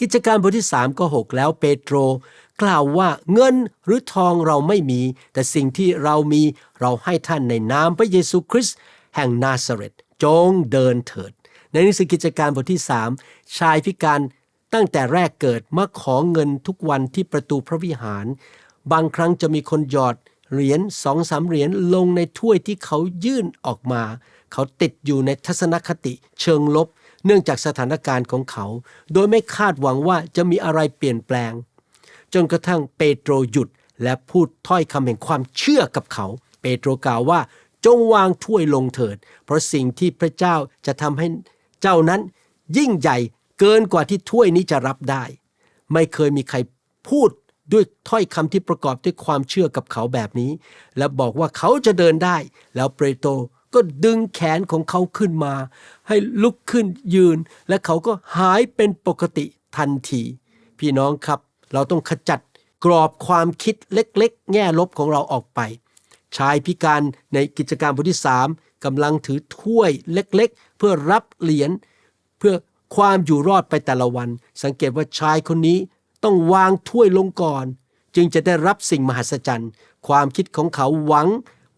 กิจการบทที่3ก็6แล้วเปโตร กล่าวว่าเงินหรือทองเราไม่มี แต่สิ่งที่เรามีเราให้ท่านในนามพระเยซูคริสต์แห่งนาซาเรตจงเดินเถิด ในหนังสือกิจการบทที่ 3 ชายพิการตั้งแต่แรกเกิดมาขอเงินทุกวันที่ประตูพระวิหาร บางครั้งจะมีคนหยอดเหรียญสองสามเหรียญลงในถ้วยที่เขายื่นออกมา เขาติดอยู่ในทัศนคติเชิงลบ เนื่องจากสถานการณ์ของเขา โดยไม่คาดหวังว่าจะมีอะไรเปลี่ยนแปลง จนกระทั่งเปโตรหยุดและพูดถ้อยคำแห่งความเชื่อกับเขา เปโตรกล่าวว่าจงวางถ้วยลงเถิด เพราะสิ่งที่พระเจ้าจะทำให้เจ้านั้น ยิ่งใหญ่เกินกว่าที่ถ้วยนี้จะรับได้ ไม่เคยมีใครพูดด้วยถ้อยคำที่ประกอบด้วยความเชื่อกับเขาแบบนี้ และบอกว่าเขาจะเดินได้ แล้วเปโตร ก็ดึงแขนของเขาขึ้นมา ให้ลุกขึ้นยืน และเขาก็หายเป็นปกติทันที พี่น้องครับ เราต้องขจัดกรอบความคิดเล็กๆ แง่ลบของเราออกไป ชายพิการในกิจการบทที่สามกำลังถือถ้วยเล็กๆ เพื่อรับเหรียญเพื่อความอยู่รอดไปแต่ละวัน สังเกตว่าชายคนนี้ต้องวางถ้วยลงก่อน จึงจะได้รับสิ่งมหัศจรรย์ ความคิดของเขาหวัง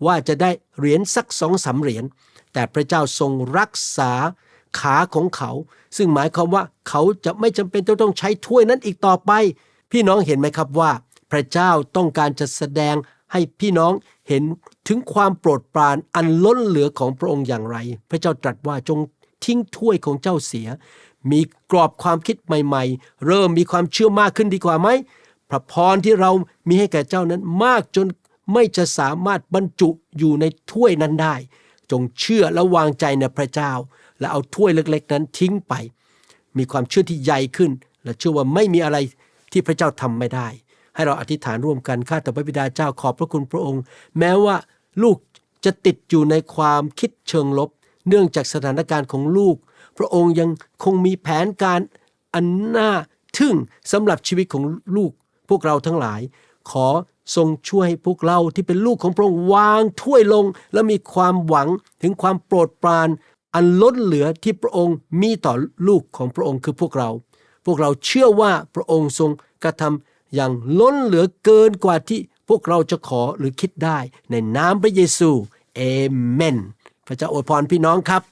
ว่าจะได้เหรียญสักสองสาเหรียญแต่พระเจ้าทรงรักษาขาของเขา ซึ่งหมายความว่าเขาจะไม่จำเป็นจะต้องใช้ถ้วยนั้นอีกต่อไป พี่น้องเห็นไหมครับว่า พระเจ้าต้องการจะแสดงให้พี่น้องเห็นถึงความโปรดปรานอันล้นเหลือของพระองค์อย่างไร พระเจ้าตรัสว่าจงทิ้งถ้วยของเจ้าเสีย มีกรอบความคิดใหม่ๆ เริ่มมีความเชื่อมากขึ้นดีกว่าไหมพระพรที่เรามีให้แก่เจ้านั้นมากจน ไม่จะสามารถบรรจุอยู่ในถ้วยนั้นได้ จงเชื่อและวางใจในพระเจ้า และเอาถ้วยเล็กๆ นั้นทิ้งไป มีความเชื่อที่ใหญ่ขึ้น และเชื่อว่าไม่มีอะไรที่พระเจ้าทำไม่ได้ ให้เราอธิษฐานร่วมกันข้าแต่พระบิดาเจ้าขอบพระคุณพระองค์ แม้ว่าลูกจะติดอยู่ในความคิดเชิงลบ เนื่องจากสถานการณ์ของลูก พระองค์ยังคงมีแผนการอันน่าทึ่งสำหรับชีวิตของลูกพวกเราทั้งหลาย ขอ ทรงช่วยให้พวกเราที่เป็นลูกของพระองค์วางถ้วยลง และมีความหวังถึงความโปรดปราน อันล้นเหลือที่พระองค์มีต่อลูกของพระองค์คือพวกเรา พวกเราเชื่อว่าพระองค์ทรงกระทำอย่างล้นเหลือเกินกว่าที่พวกเราจะขอหรือคิดได้ในนามพระเยซูเอเมน พระเจ้าอวยพรพี่น้องครับ